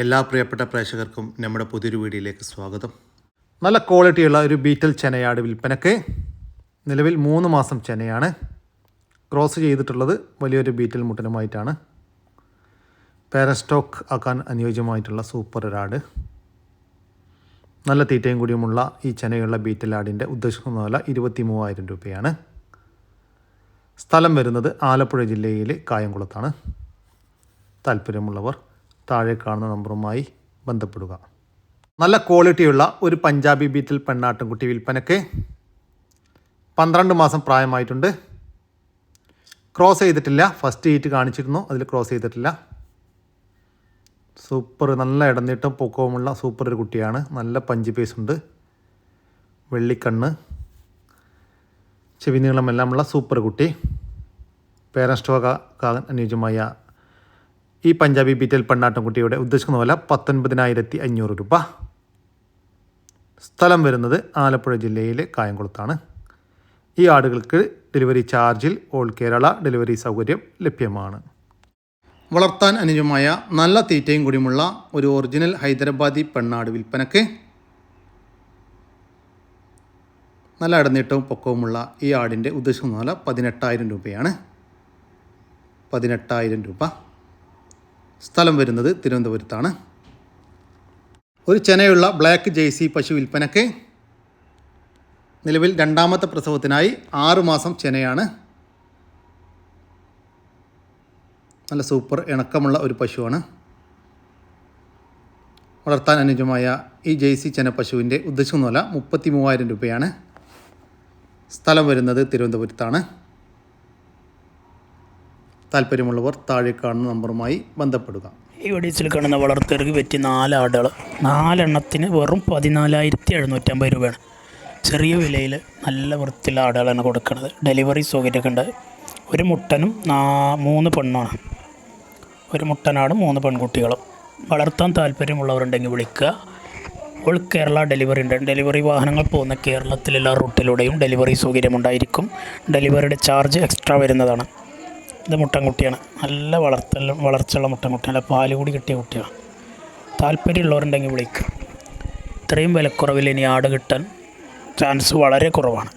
എല്ലാ പ്രിയപ്പെട്ട പ്രേക്ഷകർക്കും നമ്മുടെ പുതിയൊരു വീഡിയോയിലേക്ക് സ്വാഗതം. നല്ല ക്വാളിറ്റിയുള്ള ഒരു ബീറ്റൽ ചെനയാട് വിൽപ്പനക്ക്. നിലവിൽ മൂന്ന് മാസം ചെനയാണ്. ക്രോസ് ചെയ്തിട്ടുള്ളത് വലിയൊരു ബീറ്റൽ മുട്ടനുമായിട്ടാണ്. പാരസ്റ്റോക്ക് ആക്കാൻ അനുയോജ്യമായിട്ടുള്ള സൂപ്പർ ഒരാട്. നല്ല തീറ്റയും കൂടിയുമുള്ള ഈ ചെനയുള്ള ബീറ്റൽ ആടിന്റെ ഉദ്ദേശിക്കുന്ന വില ഇരുപത്തി മൂവായിരം രൂപയാണ്. സ്ഥലം വരുന്നത് ആലപ്പുഴ ജില്ലയിലെ കായംകുളത്താണ്. താല്പര്യമുള്ളവർ താഴെ കാണുന്ന നമ്പറുമായി ബന്ധപ്പെടുക. നല്ല ക്വാളിറ്റിയുള്ള ഒരു പഞ്ചാബി ബീറ്റിൽ പെണ്ണാട്ടുംകുട്ടി വിൽപ്പനയ്ക്ക് പന്ത്രണ്ട് മാസം പ്രായമായിട്ടുണ്ട്. ക്രോസ് ചെയ്തിട്ടില്ല. ഫസ്റ്റ് ഹീറ്റ് കാണിച്ചിരുന്നു. അതിൽ ക്രോസ് ചെയ്തിട്ടില്ല. സൂപ്പർ നല്ല ഇടനീട്ടം പൊക്കവുമുള്ള സൂപ്പർ ഒരു കുട്ടിയാണ്. നല്ല പഞ്ച് പേസ് ഉണ്ട്. വെള്ളിക്കണ്ണ്. ചെവി നീളമെല്ലാമുള്ള സൂപ്പർ കുട്ടി. പേരൻസ്റ്റോക അനുയോജ്യമായ ഈ പഞ്ചാബി ബീറ്റൽ പെണ്ണാട്ടൻകുട്ടിയുടെ ഉദ്ദേശിക്കുന്ന വില പത്തൊൻപതിനായിരത്തി അഞ്ഞൂറ് രൂപ. സ്ഥലം വരുന്നത് ആലപ്പുഴ ജില്ലയിലെ കായംകുളത്താണ്. ഈ ആടുകൾക്ക് ഡെലിവറി ചാർജിൽ ഓൾ കേരള ഡെലിവറി സൗകര്യം ലഭ്യമാണ്. വളർത്താൻ അനുജമായ നല്ല തീറ്റയും കൂടിയുമുള്ള ഒരു ഒറിജിനൽ ഹൈദരാബാദി പെണ്ണാട് വിൽപ്പനക്ക് നല്ല ഇടനീട്ടവും പൊക്കവുമുള്ള ഈ ആടിന്റെ ഉദ്ദേശിക്കുന്ന വില പതിനെട്ടായിരം രൂപയാണ്. പതിനെട്ടായിരം രൂപ. സ്ഥലം വരുന്നത് തിരുവനന്തപുരത്താണ്. ഒരു ചെനയുള്ള ബ്ലാക്ക് ജേഴ്സി പശു വിൽപ്പനക്ക് നിലവിൽ രണ്ടാമത്തെ പ്രസവത്തിനായി ആറുമാസം ചെനയാണ്. നല്ല സൂപ്പർ ഇണക്കമുള്ള ഒരു പശുവാണ്. വളർത്താൻ അനുജമായ ഈ ജെയ്സി ചെന പശുവിന്റെ ഉദ്ദേശിക്കുന്ന വില മുപ്പത്തി മൂവായിരം രൂപയാണ്. സ്ഥലം വരുന്നത് തിരുവനന്തപുരത്താണ്. താല്പര്യമുള്ളവർ താഴെ കാണുന്ന നമ്പറുമായി ബന്ധപ്പെടുക. ഈ വെടിച്ചിൽ കാണുന്ന വളർത്തുകർക്ക് പറ്റിയ നാല് ആടുകൾ നാലെണ്ണത്തിന് വെറും പതിനാലായിരത്തി എഴുന്നൂറ്റമ്പത് രൂപയാണ്. ചെറിയ വിലയിൽ നല്ല വൃത്തിയുള്ള ആടുകളാണ് കൊടുക്കുന്നത്. ഡെലിവറി സൗകര്യമൊക്കെ ഉണ്ട്. ഒരു മുട്ടനും നാ മൂന്ന് പെണ്ണാണ്. ഒരു മുട്ടനാടും മൂന്ന് പെൺകുട്ടികളും. വളർത്താൻ താല്പര്യമുള്ളവരുണ്ടെങ്കിൽ വിളിക്കുക. ഓൾ കേരള ഡെലിവറി ഉണ്ട്. ഡെലിവറി വാഹനങ്ങൾ പോകുന്ന കേരളത്തിലെല്ലാ റൂട്ടിലൂടെയും ഡെലിവറി സൗകര്യമുണ്ടായിരിക്കും. ഡെലിവറിയുടെ ചാർജ് എക്സ്ട്രാ വരുന്നതാണ്. ഇത് മുട്ടൻകുട്ടിയാണ്. നല്ല വളർത്തൽ വളർച്ചയുള്ള മുട്ടൻകുട്ടി. നല്ല പാൽ കൂടി കിട്ടിയ കുട്ടിയാണ്. താല്പര്യമുള്ളവരുണ്ടെങ്കിൽ വിളിക്കുക ഇത്രയും വിലക്കുറവിൽ ഇനി ആട് കിട്ടാൻ ചാൻസ് വളരെ കുറവാണ്.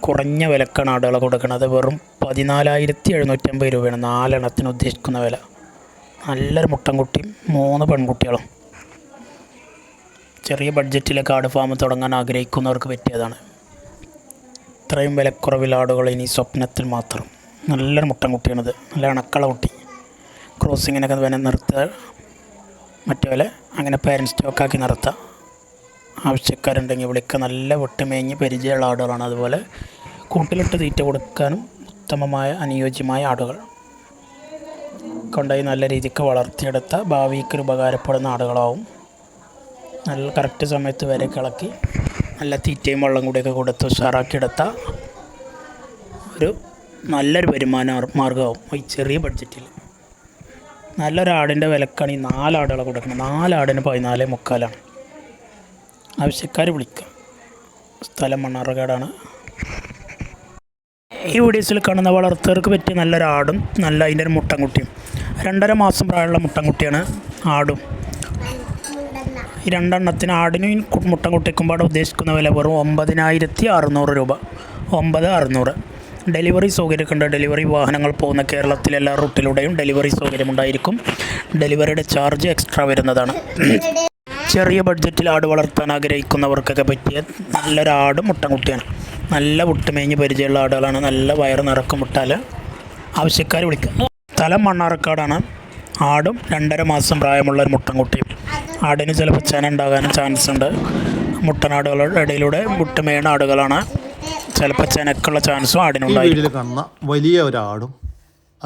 കുറഞ്ഞ വിലക്കാണ് ആടുകളെ കൊടുക്കുന്നത്. വെറും പതിനാലായിരത്തി എഴുന്നൂറ്റമ്പത് രൂപയാണ് നാലെണ്ണത്തിന് ഉദ്ദേശിക്കുന്ന വില. നല്ലൊരു മുട്ടൻകുട്ടിയും മൂന്ന് പെൺകുട്ടികളും. ചെറിയ ബഡ്ജറ്റിലെ കാട് ഫാം തുടങ്ങാൻ ആഗ്രഹിക്കുന്നവർക്ക് പറ്റിയതാണ്. ഇത്രയും വിലക്കുറവിൽ ആടുകൾ ഇനി സ്വപ്നത്തിൽ മാത്രം. നല്ലൊരു മുട്ടൻകുട്ടിയാണിത് നല്ല അണക്കള കുട്ടി. ക്രോസിങ്ങിനൊക്കെ വേണേൽ നിർത്തുക. മറ്റേ പോലെ അങ്ങനെ പാരന്റ് സ്റ്റോക്കാക്കി നിർത്താം ആവശ്യക്കാരുണ്ടെങ്കിൽ വിളിക്കുക. നല്ല വെട്ടുമേഞ്ഞ് പരിചയമുള്ള ആടുകളാണ് അതുപോലെ. കൂട്ടിലിട്ട് തീറ്റ കൊടുക്കാനും ഉത്തമമായ അനുയോജ്യമായ ആടുകൾ. കൊണ്ടുപോയി നല്ല രീതിക്ക് വളർത്തിയെടുത്ത. ഭാവിക്ക് ഉപകാരപ്പെടുന്ന ആടുകളാവും. നല്ല കറക്റ്റ് സമയത്ത് വരെ കിളക്കി നല്ല തീറ്റയും വെള്ളം കൂടിയൊക്കെ കൊടുത്ത് ഉഷാറാക്കിയെടുത്ത. ഒരു നല്ലൊരു വരുമാന മാർഗമാവും ഈ ചെറിയ ബഡ്ജറ്റിൽ നല്ലൊരാടിന്റെ വിലക്കാണ് ഈ നാലാടുകളെ കൊടുക്കുന്നത്. നാലാടിന് പതിനാല് മുക്കാലാണ്. ആവശ്യക്കാർ വിളിക്കുക സ്ഥലം മണ്ണാറക്കാടാണ് ഈ വീഡിയോസിൽ കാണുന്ന വളർത്തവർക്ക് പറ്റിയ നല്ലൊരാടും നല്ല അതിന്റെ ഒരു മുട്ടൻകുട്ടിയും. രണ്ടര മാസം പ്രായമുള്ള മുട്ടൻകുട്ടിയാണ് ആടും. ഈ രണ്ടെണ്ണത്തിന് ആടിനും മുട്ടൻകുട്ടിക്കുമ്പോൾ ഉദ്ദേശിക്കുന്ന വില വെറും ഒമ്പതിനായിരത്തി അറുന്നൂറ് രൂപ. ഒമ്പത് അറുന്നൂറ്. ഡെലിവറി സൗകര്യമൊക്കെ ഡെലിവറി വാഹനങ്ങൾ പോകുന്ന കേരളത്തിലെ എല്ലാ റൂട്ടിലൂടെയും ഡെലിവറി സൗകര്യമുണ്ടായിരിക്കും. ഡെലിവറിയുടെ ചാർജ് എക്സ്ട്രാ വരുന്നതാണ്. ചെറിയ ബഡ്ജറ്റിൽ ആട് വളർത്താൻ ആഗ്രഹിക്കുന്നവർക്കൊക്കെ പറ്റിയ നല്ലൊരാട് മുട്ടൻകുട്ടിയാണ്. നല്ല മുട്ടുമേഞ്ഞ് പരിചയമുള്ള ആടുകളാണ്. നല്ല വയറ് നിറക്കം മുട്ടാൽ ആവശ്യക്കാർ വിളിക്കുക സ്ഥലം മണ്ണാറക്കാടാണ് ആടും രണ്ടര മാസം പ്രായമുള്ള ഒരു മുട്ടൻകുട്ടിയും. ആടിന് ചിലപ്പോൾ ചെന ഉണ്ടാകാനും ചാൻസ് ഉണ്ട് മുട്ടനാടുകളുടെ ഇടയിലൂടെ മുട്ടമേണ ആടുകളാണ് ചിലപ്പോൾ ചെനക്കുള്ള ചാൻസും ആടിനുണ്ടായി വീട്ടിൽ കാണുന്ന വലിയ ഒരാടും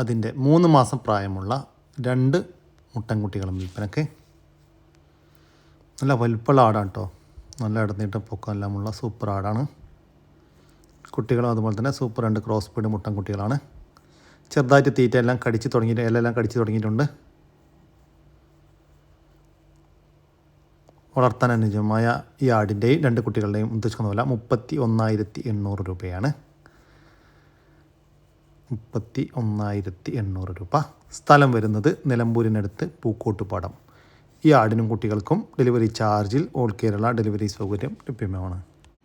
അതിന്റെ മൂന്ന് മാസം പ്രായമുള്ള രണ്ട് മുട്ടൻകുട്ടികളും വിൽപ്പനക്ക് നല്ല വലുപ്പമുള്ള ആടാണ് കേട്ടോ നല്ല ഇടന്നിട്ട് പൊക്കം എല്ലാമുള്ള സൂപ്പർ ആടാണ്. കുട്ടികളും അതുപോലെ തന്നെ സൂപ്പർ രണ്ട് ക്രോസ് പീഡ് മുട്ടൻകുട്ടികളാണ്. ചെറുതായിട്ട് തീറ്റ എല്ലാം കടിച്ച് തുടങ്ങിയിട്ട് ഇലയെല്ലാം കടിച്ച് തുടങ്ങിയിട്ടുണ്ട്. വളർത്താൻ അനുയോജ്യമായ ഈ ആടിന്റെയും രണ്ട് കുട്ടികളുടെയും ഉദ്ദേശിക്കുന്ന വില മുപ്പത്തി ഒന്നായിരത്തി എണ്ണൂറ് രൂപയാണ്. മുപ്പത്തി ഒന്നായിരത്തി എണ്ണൂറ് രൂപ. സ്ഥലം വരുന്നത് നിലമ്പൂരിനടുത്ത് പൂക്കോട്ടുപാടം. ഈ ആടിനും കുട്ടികൾക്കും ഡെലിവറി ചാർജിൽ ഓൾ കേരള ഡെലിവറി സൗകര്യം ലഭ്യമാണ്.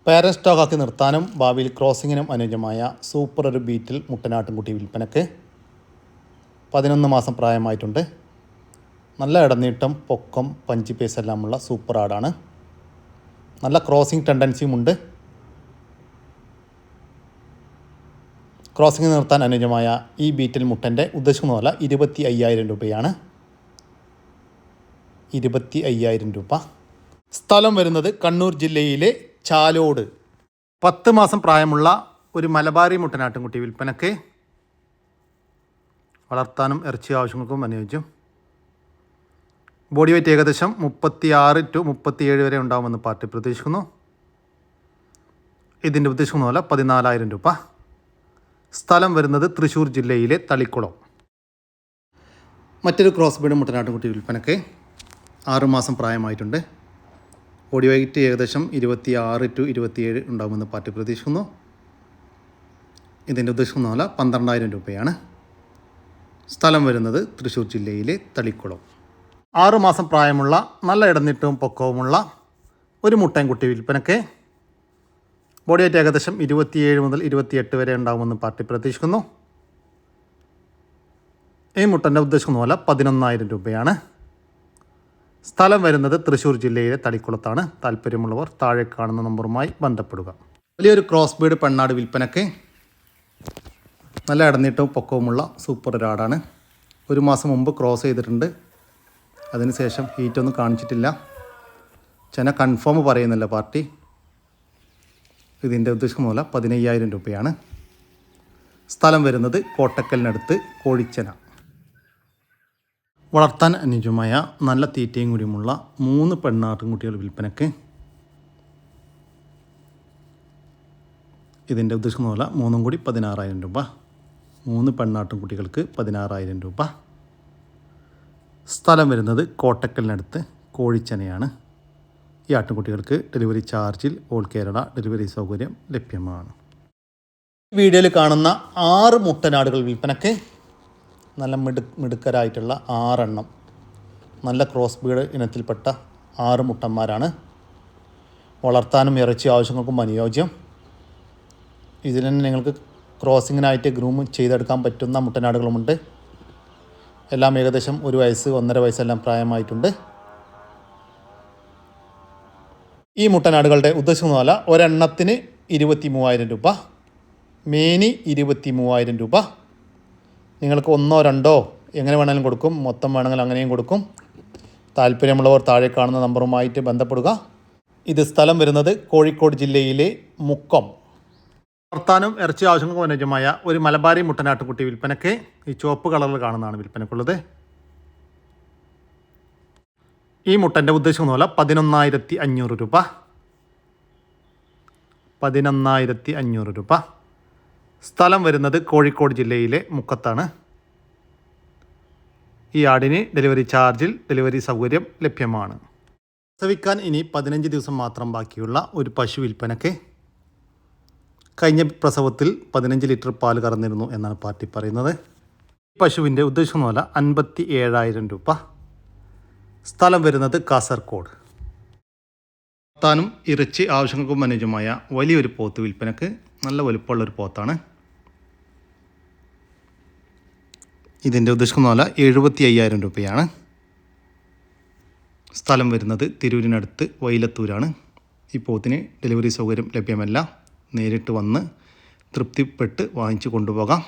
പാരൻ സ്റ്റോക്കാക്കി നിർത്താനും ഭാവിയിൽ ക്രോസിങ്ങിനും അനുയോജ്യമായ സൂപ്പർ ഒരു ബീറ്റിൽ മുട്ടനാട്ടിൻകുട്ടി വിൽപ്പനക്ക് പതിനൊന്ന് മാസം പ്രായമായിട്ടുണ്ട്. നല്ല ഇടനീട്ടം പൊക്കം പഞ്ചി പേസ് എല്ലാമുള്ള സൂപ്പർ ആടാണ് നല്ല ക്രോസിംഗ് ടെൻഡൻസിയുമുണ്ട് ക്രോസിംഗ് നിർത്താൻ അനുയോജ്യമായ ഈ ബീറ്റൽ മുട്ടന്റെ ഉദ്ദേശിക്കുന്ന വില ഇരുപത്തി അയ്യായിരം രൂപയാണ്. ഇരുപത്തി അയ്യായിരം രൂപ. സ്ഥലം വരുന്നത് കണ്ണൂർ ജില്ലയിലെ ചാലോട്. പത്ത് മാസം പ്രായമുള്ള ഒരു മലബാറി മുട്ടനാട്ടിൻകുട്ടി വിൽപ്പനക്ക് വളർത്താനും ഇറച്ചി ആവശ്യങ്ങൾക്കും അനുയോജ്യം. ബോഡി വെയിറ്റ് ഏകദേശം മുപ്പത്തി ആറ് ടു മുപ്പത്തിയേഴ് വരെ ഉണ്ടാകുമെന്ന് പാർട്ടി പ്രതീക്ഷിക്കുന്നു. ഇതിന്റെ ഉദ്ദേശിക്കുന്ന പോലെ പതിനാലായിരം രൂപ. സ്ഥലം വരുന്നത് തൃശ്ശൂർ ജില്ലയിലെ തളിക്കുളം. മറ്റൊരു ക്രോസ് ബീഡ് മുട്ടനാട്ടുംകുട്ടി വിൽപ്പനക്ക് ആറുമാസം പ്രായമായിട്ടുണ്ട്. ബോഡി വെയിറ്റ് ഏകദേശം ഇരുപത്തി ആറ് ടു ഇരുപത്തിയേഴ് ഉണ്ടാകുമെന്ന് പാർട്ടി പ്രതീക്ഷിക്കുന്നു. ഇതിന്റെ ഉദ്ദേശിക്കുന്ന പോലെ പന്ത്രണ്ടായിരം രൂപയാണ്. സ്ഥലം വരുന്നത് തൃശ്ശൂർ ജില്ലയിലെ തളിക്കുളം. ആറുമാസം പ്രായമുള്ള നല്ല ഇടനീട്ടവും പൊക്കവുമുള്ള ഒരു മുട്ടയും കുട്ടി വിൽപ്പനയ്ക്ക് ബോഡി വെയിറ്റ് ഏകദേശം ഇരുപത്തിയേഴ് മുതൽ ഇരുപത്തിയെട്ട് വരെ ഉണ്ടാകുമെന്ന് പാർട്ടി പ്രതീക്ഷിക്കുന്നു. ഈ മുട്ടന്റെ ഉദ്ദേശിക്കുന്ന പോലെ പതിനൊന്നായിരം രൂപയാണ്. സ്ഥലം വരുന്നത് തൃശ്ശൂർ ജില്ലയിലെ തളിക്കുളത്താണ്. താല്പര്യമുള്ളവർ താഴെ കാണുന്ന നമ്പറുമായി ബന്ധപ്പെടുക. വലിയൊരു ക്രോസ് ബീഡ് പെണ്ണാട് വിൽപ്പനയ്ക്ക് നല്ല ഇടനീട്ടവും പൊക്കവുമുള്ള സൂപ്പർ ഒരാടാണ്. ഒരു മാസം മുമ്പ് ക്രോസ് ചെയ്തിട്ടുണ്ട്. അതിനുശേഷം ഹീറ്റൊന്നും കാണിച്ചിട്ടില്ല. ചെന കൺഫേം പറയുന്നില്ല പാർട്ടി. ഇതിന്റെ ഉദ്ദേശിക്കുന്ന പോലെ പതിനയ്യായിരം രൂപയാണ്. സ്ഥലം വരുന്നത് കോട്ടക്കലിനടുത്ത് കോഴിച്ചന. വളർത്താൻ അനുജമായ നല്ല തീറ്റയും കൂടിയുമുള്ള മൂന്ന് പെണ്ണാട്ടിൻകുട്ടികൾ വിൽപ്പനയ്ക്ക് ഇതിന്റെ ഉദ്ദേശിക്കുന്ന പോലെ മൂന്നും കൂടി പതിനാറായിരം രൂപ. മൂന്ന് പെണ്ണാട്ടിൻകുട്ടികൾക്ക് പതിനാറായിരം രൂപ. സ്ഥലം വരുന്നത് കോട്ടക്കലിനടുത്ത് കോഴിച്ചനയാണ്. ഈ ആട്ടിൻകുട്ടികൾക്ക് ഡെലിവറി ചാർജിൽ ഓൾ കേരള ഡെലിവറി സൗകര്യം ലഭ്യമാണ്. വീഡിയോയിൽ കാണുന്ന ആറ് മുട്ടനാടുകൾ വിൽപ്പനയ്ക്ക് നല്ല മിടു മിടുക്കരായിട്ടുള്ള ആറെണ്ണം നല്ല ക്രോസ് ബീഡ് ഇനത്തിൽപ്പെട്ട ആറ് മുട്ടന്മാരാണ്. വളർത്താനും ഇറച്ചി ആവശ്യങ്ങൾക്കും അനുയോജ്യം. ഇതിൽ തന്നെ നിങ്ങൾക്ക് ക്രോസിങ്ങിനായിട്ട് ഗ്രൂം ചെയ്തെടുക്കാൻ പറ്റുന്ന മുട്ടനാടുകളുമുണ്ട്. എല്ലാം ഏകദേശം ഒരു വയസ്സ് ഒന്നര വയസ്സെല്ലാം പ്രായമായിട്ടുണ്ട്. ഈ മുട്ടനാടുകളുടെ ഉദ്ദേശിക്കുന്ന പറഞ്ഞാൽ ഒരെണ്ണത്തിന് ഇരുപത്തി മൂവായിരം രൂപ മേനി ഇരുപത്തി മൂവായിരം രൂപ. നിങ്ങൾക്ക് ഒന്നോ രണ്ടോ എങ്ങനെ വേണമെങ്കിലും കൊടുക്കും മൊത്തം വേണമെങ്കിൽ അങ്ങനെയും കൊടുക്കും. താല്പര്യമുള്ളവർ താഴെ കാണുന്ന നമ്പറുമായിട്ട് ബന്ധപ്പെടുക. ഇത് സ്ഥലം വരുന്നത് കോഴിക്കോട് ജില്ലയിലെ മുക്കം. വളർത്താനും ഇറച്ചി ആവശ്യങ്ങൾക്കും അനുയോജ്യമായ ഒരു മലബാരി മുട്ടനാട്ടുകുട്ടി വിൽപ്പനയ്ക്ക് ഈ ചുവപ്പ് കളറിൽ കാണുന്നതാണ് വിൽപ്പനക്കുള്ളത് ഈ മുട്ടന്റെ ഉദ്ദേശം പോലെ പതിനൊന്നായിരത്തി അഞ്ഞൂറ് രൂപ. പതിനൊന്നായിരത്തി അഞ്ഞൂറ് രൂപ. സ്ഥലം വരുന്നത് കോഴിക്കോട് ജില്ലയിലെ മുക്കത്താണ്. ഈ ആടിന് ഡെലിവറി ചാർജിൽ ഡെലിവറി സൗകര്യം ലഭ്യമാണ്. പ്രസവിക്കാൻ ഇനി പതിനഞ്ച് ദിവസം മാത്രം ബാക്കിയുള്ള ഒരു പശു വിൽപ്പനയ്ക്ക് കഴിഞ്ഞ പ്രസവത്തിൽ പതിനഞ്ച് ലിറ്റർ പാൽ കറന്നിരുന്നു എന്നാണ് പാർട്ടി പറയുന്നത്. പശുവിന്റെ ഉദ്ദേശമൊന്നുമല്ല അൻപത്തി ഏഴായിരം രൂപ. സ്ഥലം വരുന്നത് കാസർഗോഡ്. താനും ഇറച്ചി ആവശ്യങ്ങൾക്കും അനുജമായ വലിയൊരു പോത്ത് വിൽപ്പനക്ക് നല്ല വലുപ്പമുള്ളൊരു പോത്താണ്. ഇതിന്റെ ഉദ്ദേശിക്കുന്ന വില എഴുപത്തി അയ്യായിരം രൂപയാണ്. സ്ഥലം വരുന്നത് തിരൂരിനടുത്ത് വൈലത്തൂരാണ്. ഈ പോത്തിന് ഡെലിവറി സൗകര്യം ലഭ്യമല്ല. നേരിട്ട് വന്ന് തൃപ്തിപ്പെട്ട് വാങ്ങിച്ചു കൊണ്ടുപോകാം.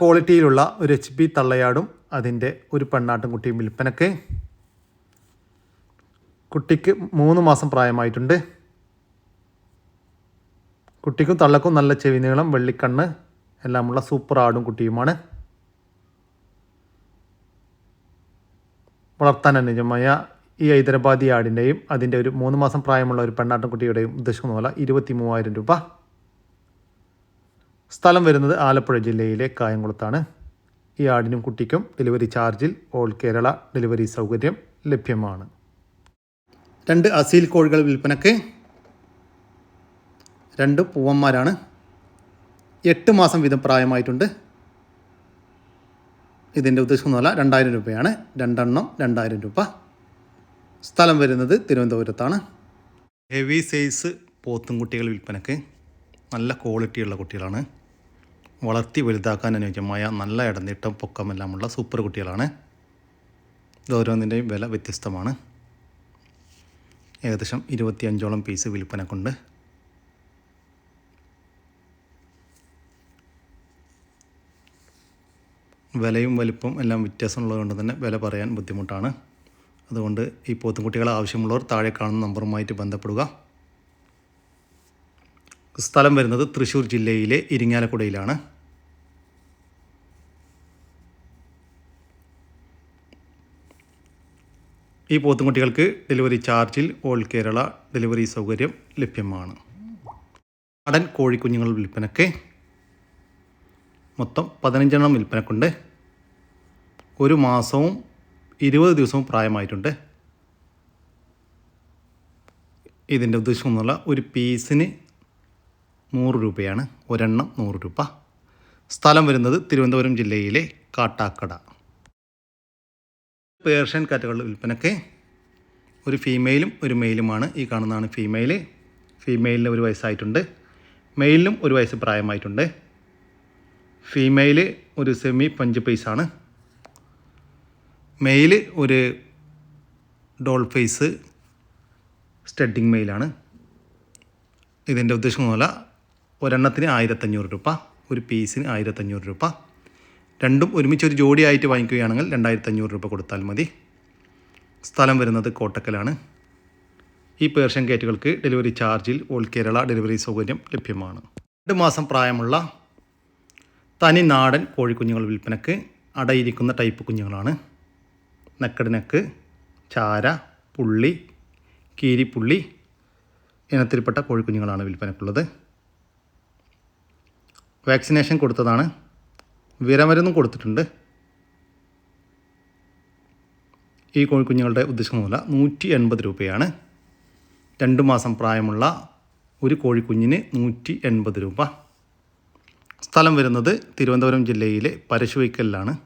ക്വാളിറ്റിയിലുള്ള ഒരു എച്ച് പി തള്ളയാടും അതിന്റെ ഒരു പെണ്ണാട്ടും കുട്ടിയും വിൽപ്പനക്ക്. കുട്ടിക്ക് മൂന്ന് മാസം പ്രായമായിട്ടുണ്ട്. കുട്ടിക്കും തള്ളക്കും നല്ല ചെവി നീളം വെള്ളിക്കണ്ണ് എല്ലാമുള്ള സൂപ്പർ ആടും കുട്ടിയുമാണ്. വളർത്താൻ അനുയോജ്യമായ ഈ ഹൈദരാബാദി ആടിന്റെയും അതിന്റെ ഒരു മൂന്ന് മാസം പ്രായമുള്ള ഒരു പെണ്ണാട്ടൻകുട്ടിയുടെയും ഉദ്ദേശിക്കുന്ന പോലെ ഇരുപത്തി മൂവായിരം രൂപ. സ്ഥലം വരുന്നത് ആലപ്പുഴ ജില്ലയിലെ കായംകുളത്താണ്. ഈ ആടിനും കുട്ടിക്കും ഡെലിവറി ചാർജിൽ ഓൾ കേരള ഡെലിവറി സൗകര്യം ലഭ്യമാണ്. രണ്ട് അസീൽ കോഴികൾ വിൽപ്പനക്ക് രണ്ട് പൂവന്മാരാണ്. എട്ട് മാസം വീതം പ്രായമായിട്ടുണ്ട്. ഇതിന്റെ ഉദ്ദേശിക്കുന്ന വില രണ്ടായിരം രൂപയാണ്. രണ്ടെണ്ണം രണ്ടായിരം രൂപ. സ്ഥലം വരുന്നത് തിരുവനന്തപുരത്താണ്. ഹെവി സൈസ് പോത്തും കുട്ടികൾ വിൽപ്പനക്ക്. നല്ല ക്വാളിറ്റിയുള്ള കുട്ടികളാണ്. വളർത്തി വലുതാക്കാൻ അനുയോജ്യമായ നല്ല ഇടനീട്ടം പൊക്കമെല്ലാമുള്ള സൂപ്പർ കുട്ടികളാണ്. ഇതോരോന്നിന്റെയും വില വ്യത്യസ്തമാണ്. ഏകദേശം ഇരുപത്തിയഞ്ചോളം പീസ് വിൽപ്പനക്കുണ്ട്. വിലയും വലിപ്പം എല്ലാം വ്യത്യാസമുള്ളതുകൊണ്ട് തന്നെ വില പറയാൻ ബുദ്ധിമുട്ടാണ്. അതുകൊണ്ട് ഈ പോത്തുംകുട്ടികളെ ആവശ്യമുള്ളവർ താഴെ കാണുന്ന നമ്പറുമായിട്ട് ബന്ധപ്പെടുക. സ്ഥലം വരുന്നത് തൃശ്ശൂർ ജില്ലയിലെ ഇരിങ്ങാലക്കുടയിലാണ്. ഈ പോത്തുംകുട്ടികൾക്ക് ഡെലിവറി ചാർജിൽ ഓൾ കേരള ഡെലിവറി സൗകര്യം ലഭ്യമാണ്. നാടൻ കോഴിക്കുഞ്ഞുങ്ങൾ വിൽപ്പനയ്ക്ക് മൊത്തം പതിനഞ്ചെണ്ണം വിൽപ്പനക്കുണ്ട്. ഒരു മാസവും ഇരുപത് ദിവസവും പ്രായമായിട്ടുണ്ട്. ഇതിന്റെ ഉദ്ദേശം എന്നുള്ള ഒരു പീസിന് നൂറ് രൂപയാണ്. ഒരെണ്ണം നൂറ് രൂപ. സ്ഥലം വരുന്നത് തിരുവനന്തപുരം ജില്ലയിലെ കാട്ടാക്കട. പേർഷ്യൻ കാറ്റുകൾ വിൽപ്പനയ്ക്ക് ഒരു ഫീമെയിലും ഒരു മെയിലുമാണ് ഈ കാണുന്നതാണ് ഫീമെയിൽ ഫീമെയിലിന് ഒരു വയസ്സായിട്ടുണ്ട്. മെയിലിനും ഒരു വയസ്സ് പ്രായമായിട്ടുണ്ട്. ഫീമെയിൽ ഒരു സെമി പഞ്ച് പൈസാണ് മെയിൽ ഒരു ഡോൾ ഫേസ് സ്റ്റഡിങ് മെയിലാണ് ഇതിന്റെ ഉദ്ദേശം പോലെ ഒരെണ്ണത്തിന് ആയിരത്തഞ്ഞൂറ് രൂപ ഒരു പീസിന് ആയിരത്തഞ്ഞൂറ് രൂപ. രണ്ടും ഒരുമിച്ച് ഒരു ജോഡിയായിട്ട് വാങ്ങിക്കുകയാണെങ്കിൽ രണ്ടായിരത്തഞ്ഞൂറ് രൂപ കൊടുത്താൽ മതി. സ്ഥലം വരുന്നത് കോട്ടക്കലാണ്. ഈ പേർഷ്യൻ ഗേറ്റുകൾക്ക് ഡെലിവറി ചാർജിൽ ഓൾ കേരള ഡെലിവറി സൗകര്യം ലഭ്യമാണ്. രണ്ട് മാസം പ്രായമുള്ള തനി നാടൻ കോഴിക്കുഞ്ഞുങ്ങൾ വിൽപ്പനക്ക് അടയിരിക്കുന്ന ടൈപ്പ് കുഞ്ഞുങ്ങളാണ്. നെക്കട് നെക്ക് ചാര പുള്ളി കീരിപ്പുള്ളി ഇനത്തിൽപ്പെട്ട കോഴിക്കുഞ്ഞുങ്ങളാണ് വിൽപ്പനക്കുള്ളത്. വാക്സിനേഷൻ കൊടുത്തതാണ്. വിരമരുന്നും കൊടുത്തിട്ടുണ്ട്. ഈ കോഴിക്കുഞ്ഞുങ്ങളുടെ ഉദ്ദേശം മൂല നൂറ്റി എൺപത് രൂപയാണ്. രണ്ട് മാസം പ്രായമുള്ള ഒരു കോഴിക്കുഞ്ഞിന് നൂറ്റി എൺപത് രൂപ. സ്ഥലം വരുന്നത് തിരുവനന്തപുരം ജില്ലയിലെ പരശുവയ്ക്കലിലാണ്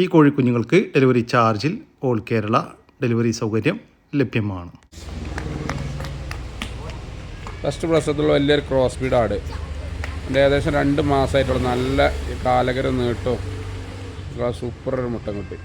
ഈ കോഴിക്കുഞ്ഞുങ്ങൾക്ക് ഡെലിവറി ചാർജിൽ ഓൾ കേരള ഡെലിവറി സൗകര്യം ലഭ്യമാണ്. ഫസ്റ്റ് പ്രസവത്തിലുള്ള വലിയൊരു ക്രോസ് ബീഡ് ആട് ഏകദേശം രണ്ട് മാസമായിട്ടുള്ള നല്ല കാലകര നീട്ടോ സൂപ്പർ ഒരു മുട്ട കുട്ടി.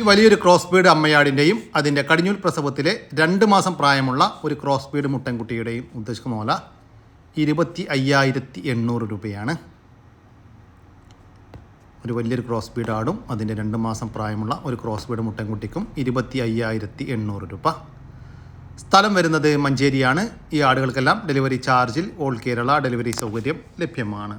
ഈ വലിയൊരു ക്രോസ് ബീഡ് അമ്മയാടിന്റെയും അതിന്റെ കടിഞ്ഞൂൽ പ്രസവത്തിലെ രണ്ട് മാസം പ്രായമുള്ള ഒരു ക്രോസ് ബീഡ് മുട്ടൻകുട്ടിയുടെയും ഉദ്ദേശിക്കുന്ന പോലെ ഇരുപത്തി അയ്യായിരത്തി എണ്ണൂറ് രൂപയാണ്. ഒരു വലിയൊരു ക്രോസ് ആടും അതിന്റെ രണ്ട് മാസം പ്രായമുള്ള ഒരു ക്രോസ് മുട്ടൻകുട്ടിക്കും ഇരുപത്തി അയ്യായിരത്തി എണ്ണൂറ് രൂപ. സ്ഥലം വരുന്നത് മഞ്ചേരിയാണ്. ഈ ആടുകൾക്കെല്ലാം ഡെലിവറി ചാർജിൽ ഓൾ കേരള ഡെലിവറി സൗകര്യം ലഭ്യമാണ്.